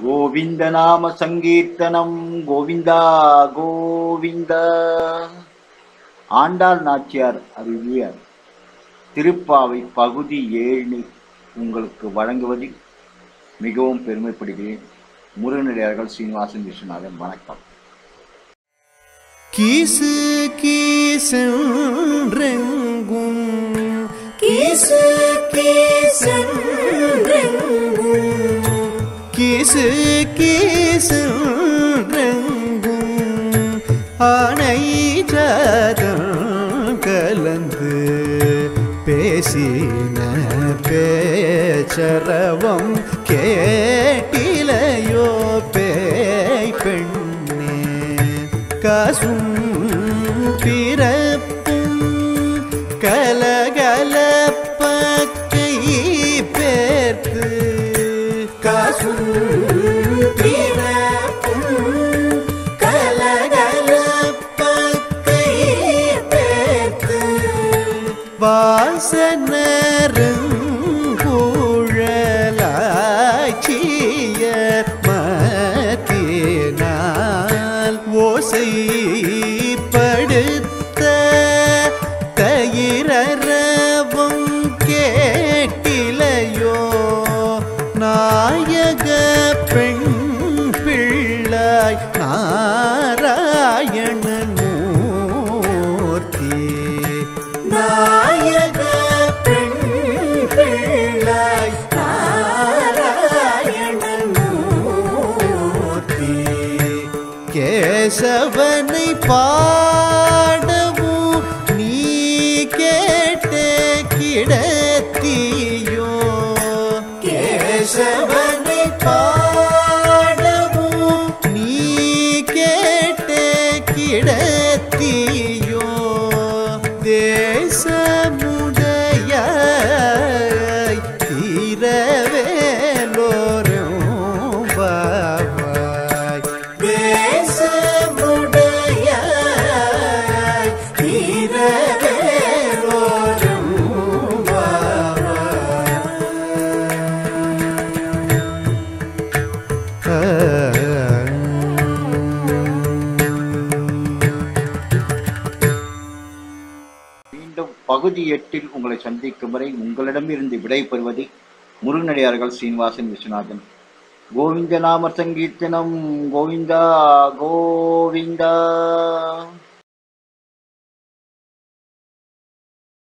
கோவிந்த நாம சங்கீர்த்தனம். கோவிந்தா கோவிந்த. ஆண்டாள் நாச்சியார் அருளிய திருப்பாவை பகுதி ஏழு உங்களுக்கு வழங்குவதில் மிகவும் பெருமைப்படுகிறேன். முருகனடியார்கள் சீனிவாசன் விஸ்வநாதன் வணக்கம். கீசு கீசென்றெங்கும். கீசு கீசென்றெங்கும் கீசு கீசென்றெங்கும் ஆனை ஜாதம் கலந்து பேசின பேச்சரவம் கேட்டிலையோ பேய் பெண்ணே. காசும் பிறப்பும் காசும் மத்தினால் ஓசைப்படுத்த தயிரவும் கேட்டிலையோ நாயக பிள்ளாய் மூர்த்தி நாயக கேசவனை பாட கிடத்தியோ தேசமுடைய தீரவேலோரும் பாவாய் தேசமுடைய தீரவேலோரும் மீண்டும் பகுதி எட்டில் உங்களை சந்திக்கும் வரை உங்களிடமிருந்து விடைபெறுவது முருகனடியார்கள் சீனிவாசன் விஸ்வநாதன். கோவிந்த நாம சங்கீர்த்தனம் கோவிந்தா கோவிந்தா.